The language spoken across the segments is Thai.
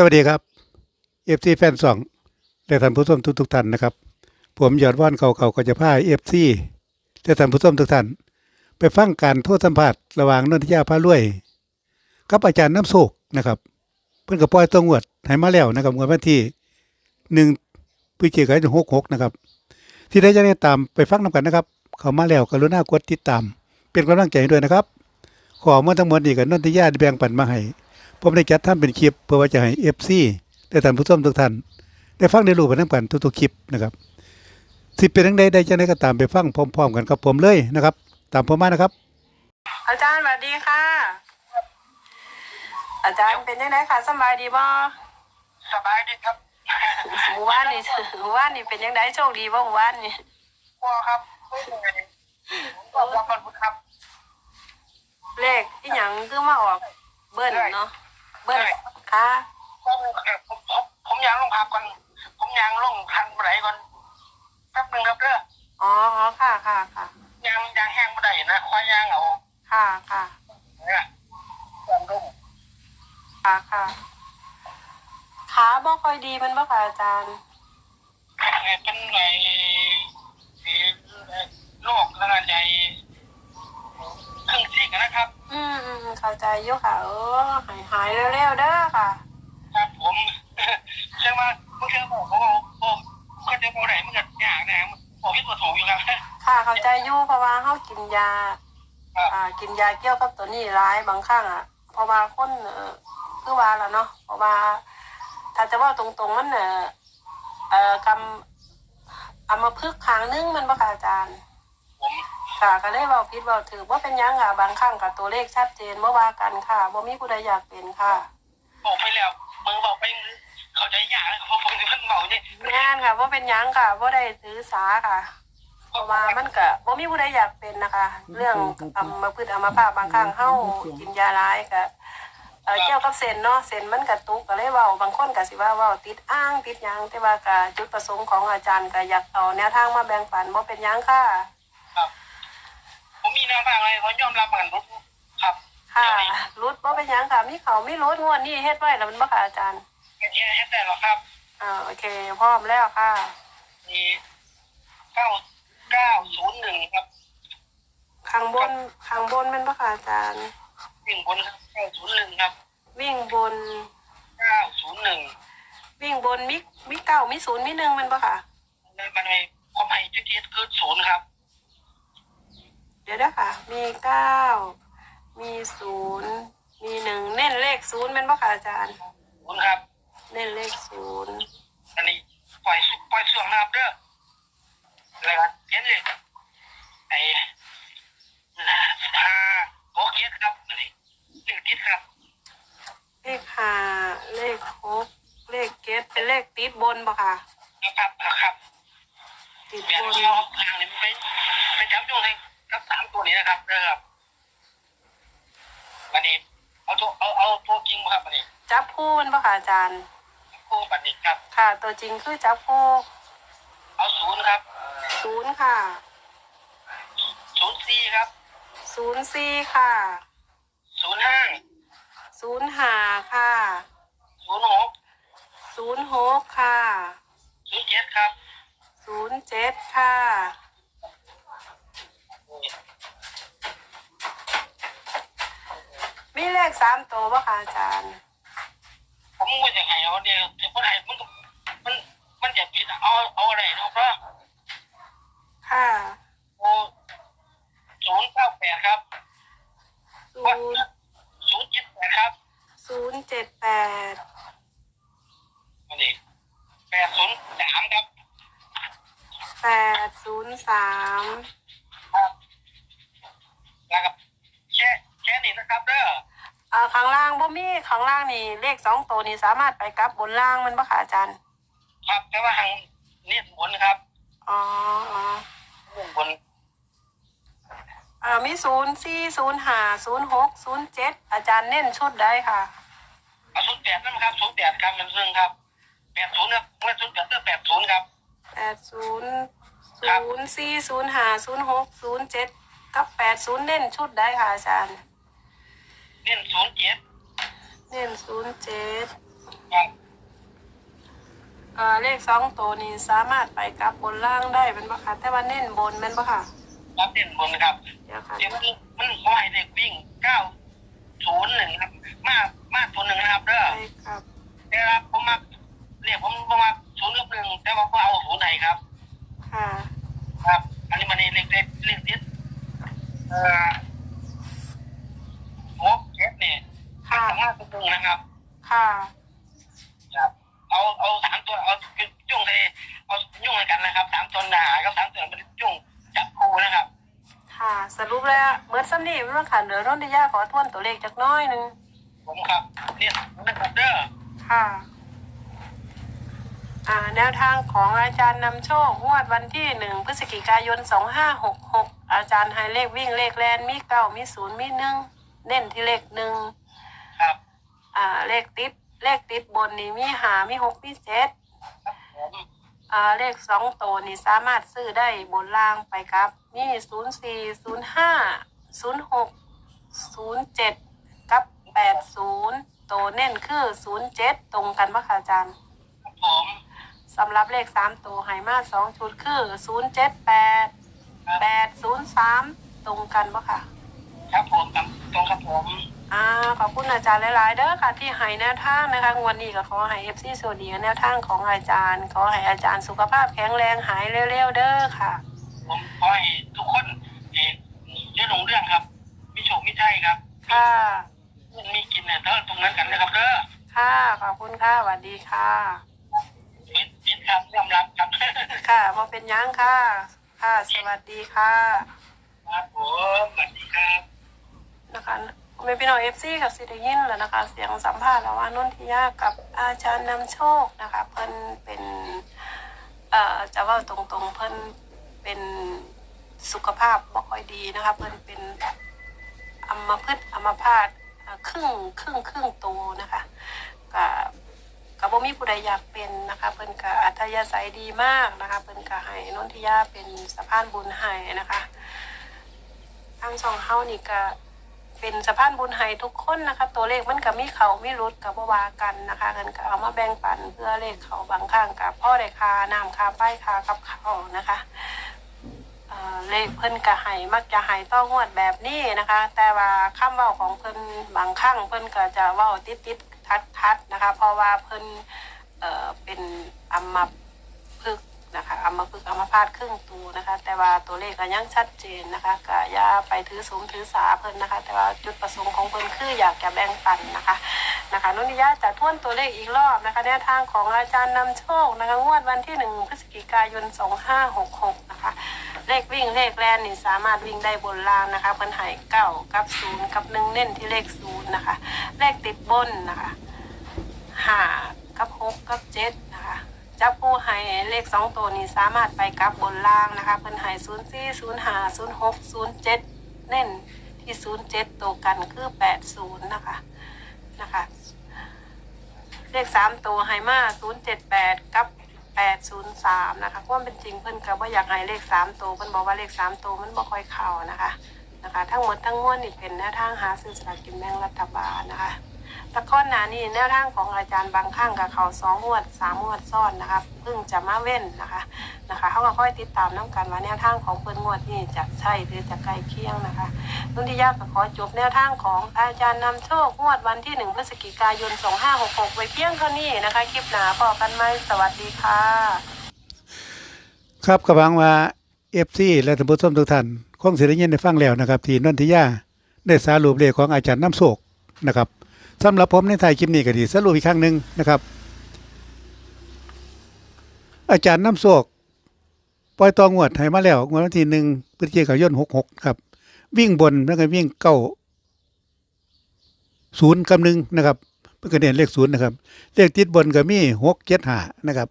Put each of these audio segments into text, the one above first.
สวัสดีครับเอฟซีแฟนสองและท่านผู้ชมทุกทุกท่านนะครับ ผมยอดว่านเก่าๆก็จะพาเอฟซีและท่านผู้ชมทุกท่าน ไปฟังการโทษสัมผัสระหว่างนนทยาพาลุยกับอาจารย์น้ำโศกนะครับ เพื่อนกับปล่อยตัวงวดให้มาแล้วนะครับงวดวันที่หนึ่งพฤศจิกายนหกหกนะครับ ที่ได้จะได้ตามไปฟังนำกันนะครับ เขามาแล้วกรุณากดติดตาม เป็นกำลังใจด้วยนะครับ ขอเมื่อทั้งหมดนี้กับนนทยาแบ่งปันมาให้ ผมได้จัดทำเป็นคลิปเพื่อว่าจะให้เอฟซีและท่านผู้ชมทุกท่านได้ฟังได้รู้ไปทั้งกันทุกๆคลิปนะครับสิเป็นทั้งใดได้จะได้ก็ตามไปฟังพร้อมๆกันกับผมเลยนะครับ ตามผมมานะครับ อาจารย์สวัสดีค่ะ อาจารย์เป็นยังไงคะสำบายดีบ่สบายดีครับหมู่บ้านนี่หมู่บ้านนี่เป็นยังไงโชคดีบ่หมู่บ้านนี่พ่อครับไม่เหนื่อยผมก็วันพุธครับ เลขที่หยังคือมาออกเบิ้ลเนาะ เบิ้ลค่ะผมผมผมผมยังลงพักก่อน ผมยังลงทันบ่ไหนก่อนแป๊บหนึงครับเด้ออ๋ออ๋อค่ะค่ะค่ะยังยังแห้งบ่ได้นะควายยางเอาค่ะค่ะเนี่ยความรุ่มค่ะค่ะขาบ่ค่อยดีมันบ่ค่ะอาจารย์เป็นไงโรคแล้วก็ใจครึ่ งซีกนะครับ อืมอืมเข้าใจอยู่ค่ะเออหายหายเร็วๆเด้อค่ะครับผมใช่ไหมเมื่อกี้บอกเขาบอกผมก็จะบอกไหนมันก็ยากนะบอกที่ตัวถูกอยู่ครับค่ะเข้าใจอยู่เพราะว่าเฮากินยาครับอ่ากินยาเกี่ยวกับตัวนี้ร้ายบางครั้งอะเพราะว่าคนเอ่อคือว่าแล้วเนาะเพราะว่า ถ้าจะว่าตรงๆมันเอ่อเอ่อกำเอามาพึกษ์ครั้งนึงมันบ่ค่ะอาจารย์ผม ค่ะก็เลยเว้าผิดเว้าถือว่าเป็นหยังค่ะบางครั้งกับตัวเลขชัดเจนบ่ว่ากันค่ะบ่มีผู้ใดอยากเป็นค่ะบอกไปแล้วมือบอกไปมือเขาใจยากนะเพราะผมมันเมาเนี่ยแม่นค่ะบ่เป็นหยังค่ะบ่ได้ถือสาค่ะเพราะว่ามันก็บ่มีผู้ใดอยากเป็นนะคะ เรื่องอัมพฤกษ์อัมพาตบางครั้งเฮากินยาร้ายก็เอ่อเกี่ยวกับเส้นเนาะเส้นมันกระตุกก็เลยเว้าบางคนก็สิว่าเว้าติดอ้างติดหยังแต่ว่าก็จุดประสงค์ของอาจารย์ก็อยากเอาแนวทางมาแบ่งปันบ่เป็นหยังค่ะครับ ผมมีแนวทางอะไรเขายอมรับกันทุกครับค่ะรุดบ่เป็นหยังค่ะมีเขามีรุดงวดนี้เฮ็ดไว้แล้วมันบ่ค่ะอาจารย์แค่นี้แค่แต่หรอครับอ่าโอเคพร้อมแล้วค่ะมีเก้าเก้าศูนย์หนึ่งครับข้างบนข้างบนแมันบ่ค่ะอาจารย์ วิ่งบนครับเก้าศูนย์หนึ่งครับ วิ่งบนเก้าศูนย์หนึ่งวิ่งบนมีมีเก้ามีศูนย์มีหนึ่งแมันบ่ค่ะเลยมันเลยความให้จุดเทียคือศูนย์ครับเดี๋ยวนะค่ะมีเก้ามีศูนย์มีหนึ่งเน้นเลขศูนย์แมันบ่ค่ะอาจารย์ศูนย์ครับ เน้นเลขศูนย์อันนี้ปล่อยสุปล่อยส่วงนะครับเด้ออะไรครับเขียนเลยไอ้นะพาโอเคครับอันนี้หนึ่งทิศครับเลขห้าเลขหกเลขเจ็ดเป็นเลขติดบนบ่ค่ะ นะครับครับติดเบียบร์นที่เอาทางนี้ไปไปจับโยงให้กับสามตัวนี้นะครับเด้อครับอันนี้เอาตัวเอาเอาตัวจริงมาครับอันนี้จับคู่แมันบ่ค่ะอาจารย์ คู่บันนี้ครับ ค่ะ ตัวจริงคือจับคู่เอาศูนย์ครับศูนย์ค่ะศูนย์สี่ครับศูนย์สี่ค่ะศูนย์ห้าศูนย์ห้าค่ะศูนย์หกศูนย์หกค่ะศูนย์เจ็ดครับศูนย์เจ็ดค่ะ มีเลข สามตัวป่ะคะอาจารย์ผมว่าจะไงเอาเดียวแต่คนไหนมันก็มันมันจะผิดอะเอาเอาอะไรเนาะเพราะค่ะโอ้ศูนย์เก้าแปดครับศูวันย์ศูนย์เจ็ดแปดครับศูนย์เจ็ดแปดอันนี้แปดศูนย์สามครับแปดศูนย์สามครับแล้วก็แค่แค่นี้นะครับเด้อ อ่าข้างล่างบ่มีข้างล่างนี่เลขสองตัวนี่สามารถไปกลับบนล่างมันป่ะคะอาจารย์ครับแต่ว่าทางนี่บนครับอ๋ออ๋อบนอ่ามีศูนย์สี่ศูนย์ห้าศูนย์หกศูนย์เจ็ดอาจารย์เน้นชุดได้ค่ะเอาศูนย์แปดนั่นครับศูนย์แปดครับมันซึ่งครับแปดศูนย์ครับเมื่อศูนย์แปดเมื่อแปดศูนย์ครับ แปดศูนย์ครับศูนย์สี่ศูนย์ห้าศูนย์หกศูนย์เจ็ดกับแปดศูนย์เน้นชุดได้ค่ะอาจารย์ เล่นศูนย์เจ็ดเน้นศูนย์เจ็ดครับเอ่อเลขสองตัวนี้สามารถไปกลับบนล่างได้เป็นปะคะแต่ว่าเน้นบนเป็นปะคะรับเด่นบนครับเดี๋ยวค่ะเดี๋ยวมันมันขอให้เด็กวิ่งเก้าศูนย์หนึ่งครับ มากมากศูนย์หนึ่งนะครับเด้อใช่ครับแต่ครับผมมาเรียกผมประมาณศูนย์กับหนึ่งแต่ว่าผมเอาศูนย์ไหนครับ ค่ะ ครับ อันนี้มันนี่เล็กเล็กเล็กนิดเอ่อหกเจ็ดเนี่ย ค่ะสามารถเป็นหนึ่งนะครับ ค่ะ ครับเอาเอาสามตัวเอาจุ่งเลยเอายุ่งกันนะครับสามตัวหนากับสามตัวมันจุ่งจับคู่นะครับ ค่ะ สรุปแล้วเหมือนซ้ำนี่เรื่องขันเดือดร้อนที่ยากขอทวนตัวเลขจากหน้อยหนึงผมครับ เนี่ยนะครับเด้อค่ะ อ่า แนวทางของอาจารย์นำโชคงวดวันที่หนึ่งพฤศจิกายนสองห้าหกหกอาจารย์ให้เลขวิ่งเลขแลนมีเก้ามีศูนย์มีหนึ่งเน้นที่เลขหนึ่งครับ อ่าเลขติด เลขติดบนนี่มีหามีหกมีเจ็ดครับผมอ่าเลขสองตัวนี่สามารถซื้อได้บนล่างไปครับมีศูนย์สี่ศูนย์ห้าศูนย์หกศูนย์เจ็ดกับแปดศูนย์ตัวเน้นคือศูนย์เจ็ดตรงกันปะคะอาจารย์ครับผมสำหรับเลขสามตัวไฮมาสองชุดคือศูนย์เจ็ดแปดครับแปดศูนย์สามตรงกันปะค่ะครับผมครับตรงครับผม อ่าขอบคุณอาจารย์หลายๆเด้อค่ะที่ให้แนวทางนะคะงวันนี้ก็ขอให้เอฟซีสวัสดีกับแนวทางของอาจารย์ ขอให้อาจารย์สุขภาพแข็งแรงหายเร็วๆเด้อค่ะ ผมขอให้ทุกคนเอ่อเยอะลงเรื่องครับมีโชคมีชัยครับค่ะ มีกินเนี่ยเท่าตรงนั้นกันนะครับเด้อค่ะขอบคุณค่ะสวัสดีค่ะปิดปิดครับยอมรับครับ ค่ะมาเป็นหยังค่ะ ค่ะ สวัสดีค่ะ ครับผมสวัสดีครับ นะคะ ไม่พี่น้องเอฟซีกับซิดยินแล้วนะคะ เสียงสัมภาษณ์ระหว่างนุ่นทิยากับอาจารย์นำโชคนะคะเพิ่นเป็นเอ่อจะว่าตรงๆเพิ่นเป็นสุขภาพบ่ค่อยดีนะคะเพิ่นเป็นอัมพฤกษ์อัมพาตครึ่งครึ่งครึ่งตัวนะคะกับกับบ่มีผู้ใดอยากเป็นนะคะเพิ่นก็อัธยาศัยดีมากนะคะเพิ่นก็ให้นนทิยาเป็นสะพานบุญให้นะคะทางช่องเฮานี่ก็ เป็นสะพานบุญให้ทุกคนนะคะ ตัวเลขมันก็มีเขามีรุดกับบ่ว่ากันนะคะกันก็เอามาแบ่งปันเพื่อเลขเขาบางครั้งกับพ่อได้คาน้ำคาไฟคากับเขานะคะเเลขเพิ่นก็ให้มักจะให้ต้องงวดแบบนี้นะคะ แต่ว่าคำเว้าของเพิ่นบางครั้งเพิ่นก็จะเว้าติดติดทัดทัดนะคะ เพราะว่าเพิ่นเเป็นอัมพฤก นะคะอัมพฤกษ์อัมพาตครึ่งตัวนะคะ แต่ว่าตัวเลขก็ยังชัดเจนนะคะก็อย่าไปถือสูงถือสาเพิ่นนะคะ แต่ว่าจุดประสงค์ของเพิ่นคืออยากจะแบ่งปันนะคะนะคะนุนิยาจะทวนตัวเลขอีกรอบนะคะแนวทางของอาจารย์นำโชคนะคะงวดวันที่หนึ่งพฤศจิกายนสองห้าหกหกนะคะ เลขวิ่งเลขแลนนี่สามารถวิ่งได้บนล่างนะคะเพิ่นให้เก้ากับศูนย์กับหนึ่งเน้นที่เลขศูนย์นะคะ เลขติดบนนะคะห้ากับหกกับเจ็ด จับผู้ให้เลขสองตัวนี้สามารถไปกับบนล่างนะคะ เพิ่นให้ศูนย์สี่ศูนย์ห้าศูนย์หกศูนย์เจ็ดเน้นที่ศูนย์เจ็ดตัวกันคือแปดศูนย์นะคะนะคะเลขสามตัวไฮมาศูนย์เจ็ดแปดกับแปดศูนย์สามนะคะความเป็นจริงเพิ่นก็ว่าอยากให้เลขสามตัวเพิ่นบอกว่าเลขสามตัวมันบ่ค่อยเข้านะคะนะคะ ทั้งหมดทั้งมวลนี่เป็นแนวทางหาซื้อสลากกินแบ่งรัฐบาลนะคะ ตะก้อนหนานี่แนวทางของอาจารย์บางข้างกับเขาสองงวดสามงวดซ้อนนะคะเพิ่งจะมาเว้นนะคะนะคะเขาก็ค่อยติดตามน้กันว่าแนวทางของเพิ่นงวดนี่จะใช่หรือจะใกล้เคียงนะคะนุ่นที่ยากก็ขอจบแนวทางของอาจารย์นำโชคงวดวันที่หนึ่งพฤศจิกายน2566ไว้เพียงเท่านี้นะคะคลิปหนาพอกันไหมสวัสดีค่ะ ครับกระบังว่าเอฟซีและท่านผู้ชมทุกท่านคงสิได้ยินได้ฟังแล้วนะครับ ที่นนทิยาได้สารุปเลขของอาจารย์น้ำโศกนะครับ สำหรับผมในไทายคลิปนี้ก็ดีสรุปอีกครั้งหนึ่งนะครับ อาจารย์น้ำโศกปล่อยตองวดให้มาแล้วงวดวันที่หนึ่งพฤศจิกายนหกหกครับ วิ่งบนแล้วก็วิ่งเก้าศูนย์กับหนึ่งนะครับเพื่อเด่นเลขศูนย์นะครับ เลขติดบนก็มีหกเจ็ดห้านะครับ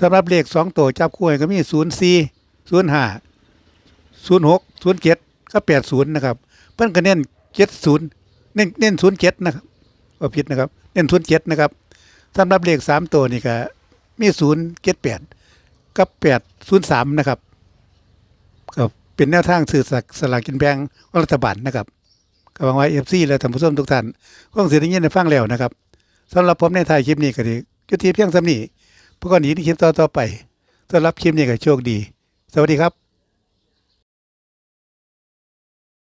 สำหรับเลขสองตัวจับคู่ก็มีศูนย์สี่ศูนย์ห้าศูนย์หกศูนย์เจ็ดก็แปดศูนย์นะครับ เพิ่อนก็เน้นเจ็ดศูนย์ เน้นเน้นศูนย์เจ็ดนะครับว่าผิดนะครับ เน้นศูนย์เจ็ดนะครับสำหรับเลขสามตัวนี่ก็มีศูนย์เจ็ดแปดกับแปดศูนย์สามนะครับก็เป็นแนวทางสื่อสลากสลากกินแบ่งรัฐบาลนะครับก็หวังว่าเอฟซีและท่านผู้ชมทุกท่านคงเสิได้ยินได้ฟังแล้วนะครับสำหรับผมในถ่ายคลิปนี้ก็ดียุติเพียงสำนี้พวกก็หนีที่คลิปต่อๆไปสำหรับคลิปนี้ก็โชคดี สวัสดีครับ